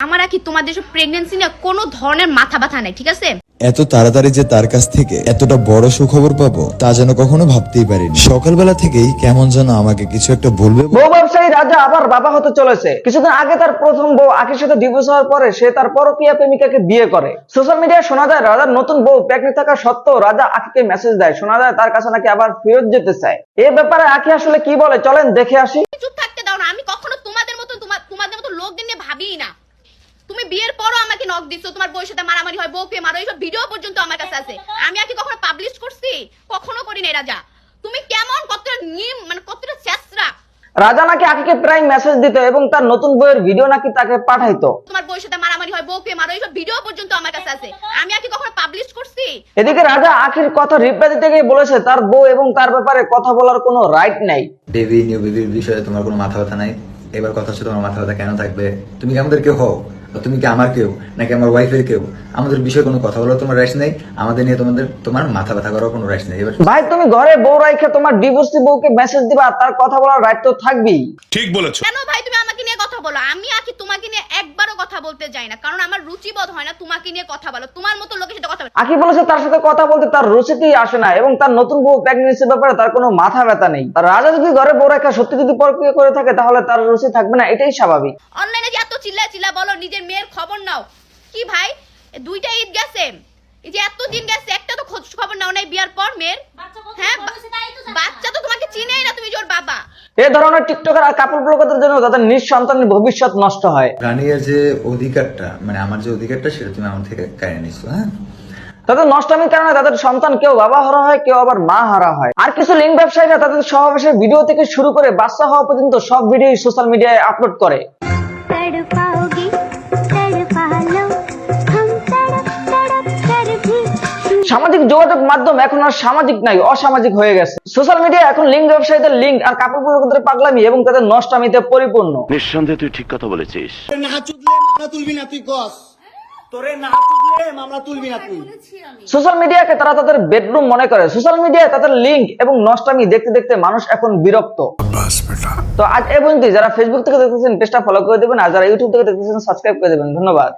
আমার আর কি তোমাদের সব প্রেগনেন্সি নিয়ে কোনো ধরনের মাথা ব্যথা নাই ঠিক আছে? এত তাড়াতাড়ি যে তার কাছ থেকে এতটা বড় সুখবর পাবো তা যেন কখনো ভাবতেই পারিনি। সকালবেলা থেকেই কেমন যেন আমাকে কিছু একটা বলবে বউ ব্যবসায়ী রাজা আবার বাবা হতে চলেছে। কিছুদিন আগে তার প্রথম বউ আখির সাথে ডিভোর্স হওয়ার পরে সে তার পরকীয়া প্রেমিকাকে বিয়ে করে। সোশ্যাল মিডিয়ায় শোনা যায় রাজার নতুন বউ প্রেগনেন্ট থাকা সত্ত্বেও রাজা আখিকে মেসেজ দেয়। শোনা যায় তার কাছে নাকি আবার ফেরত যেতে চায়। এ ব্যাপারে আখি আসলে কি বলে? চলেন দেখে আসি। চুপ থাকতে দাও না আমি কখনো তোমাদের মতো তোমার তোমাদের মতো লোকদের নিয়ে ভাবিই না তুমি বিয়ের পরও আমাকে নক দিচ্ছ তোমার বউয়ের সাথে মারামারি হয় বউকে মারো এইসব ভিডিও পর্যন্ত আমার কাছে আছে। আমি আর কি কখনো পাবলিশ করছি? কখনো করি নাই রাজা। তুমি কেমন কতটা নিম মানে কতটা চেষ্টা রাজা নাকি আখিকে প্রায় মেসেজ দিত এবং তার নতুন বউয়ের ভিডিও নাকি তাকে পাঠাইতো। তোমার বউয়ের সাথে মারামারি হয় বউকে মারো এইসব ভিডিও পর্যন্ত আমার কাছে আছে। আমি আর কি কখনো পাবলিশ করছি? এদিকে রাজা আখির কথা রিপ্লাই দিতে গিয়ে বলেছে তার বউ এবং তার ব্যাপারে কথা বলার কোনো রাইট নাই। বেবি নিউ বেবির বিষয়ে তোমার কোনো মাথা ব্যথা নাই? এবার কথা হচ্ছে তোমার মাথা ব্যথা কেন থাকবে? তুমি কি আমাদের কেউ হও? তুমি কি আমার কেউ নাকি আমার ওয়াইফের কেউ? আমাদের বিষয়ে কোনো কথা বলার তোমার রাইস নেই আমাদের নিয়ে তোমাদের তোমার মাথা ব্যথা করার কোনো রাইস নেই। এবার ভাই তুমি ঘরে বউ রাইখে তোমার ডিভোর্সি বউকে মেসেজ দিবা তার কথা বলার রাইট তো থাকবেই। ঠিক বলেছ। কেন ভাই তুমি বলো আমি আর কি তোমাকে নিয়ে একবারও কথা বলতে যাই না। কারণ আমার রুচিবোধ হয় না তোমাকে নিয়ে কথা বলো। তোমার মতো লোকের সাথে কথা বলো। আকি বলেছে তার সাথে কথা বলতে তার রুচিতেই আসে না এবং তার নতুন বউ প্রেগনেন্সির ব্যাপারে তার কোনো মাথা ব্যথা নেই। আর রাজা যদি ঘরে বউ রেখা সত্যি যদি পরক্রিয়া করে থাকে তাহলে তার রুচি থাকবে না এটাই স্বাভাবিক। অনলাইনে যে এত চিল্লা চিল্লা বলো নিজের মেয়ের খবর নাও। কি ভাই? দুইটা ঈদ গেছে। এই যে এত দিন গেছে একটা তো খোঁজ খবর নাও নাই বিয়ার পর মেয়ের। হ্যাঁ বা- বাচ্চা তো তোমাকে চিনেই না তুমি যে ওর বাবা এ ধরনের টিকটকার আর কাপড় ব্লগারদের জন্য তাদের নিঃসন্তানের ভবিষ্যৎ নষ্ট হয়। রানিয়ার যে অধিকারটা মানে আমার যে অধিকারটা সেটা তুমি আমার থেকে কেড়ে নিছো হ্যাঁ? তাদের নষ্টামির কারণে তাদের সন্তান কেউ বাবা হারা হয় কেউ আবার মা হারা হয়। আর কিছু লিঙ্ক ব্যবসায়ীরা তাদের সহবাসের ভিডিও থেকে শুরু করে বাচ্চা হওয়া পর্যন্ত সব ভিডিও সোশ্যাল মিডিয়ায় আপলোড করে। সামাজিক যোগাযোগ মাধ্যম এখন আর সামাজিক নাই অসামাজিক হয়ে গেছে। সোশ্যাল মিডিয়া এখন লিঙ্ক ব্যবসায়ীদের লিঙ্ক আর কাপড় ব্লগারদের পাগলামি এবং তাদের নষ্টামিতে পরিপূর্ণ। নিঃসন্দেহে তুই ঠিক কথা বলেছিস। না চুদলে মামলা তুলবি না তুই কস তোরে না চুদলে মামলা তুলবি না তুই। সোশ্যাল মিডিয়াকে তারা তাদের বেডরুম মনে করে। সোশ্যাল মিডিয়ায় তাদের লিঙ্ক এবং নষ্টামি দেখতে দেখতে মানুষ এখন বিরক্ত। তো আজ এ পর্যন্ত যারা ফেসবুক থেকে দেখতেছেন পেজটা ফলো করে দেবেন। আর যারা ইউটিউব থেকে দেখতেছেন সাবস্ক্রাইব করে দেবেন। ধন্যবাদ।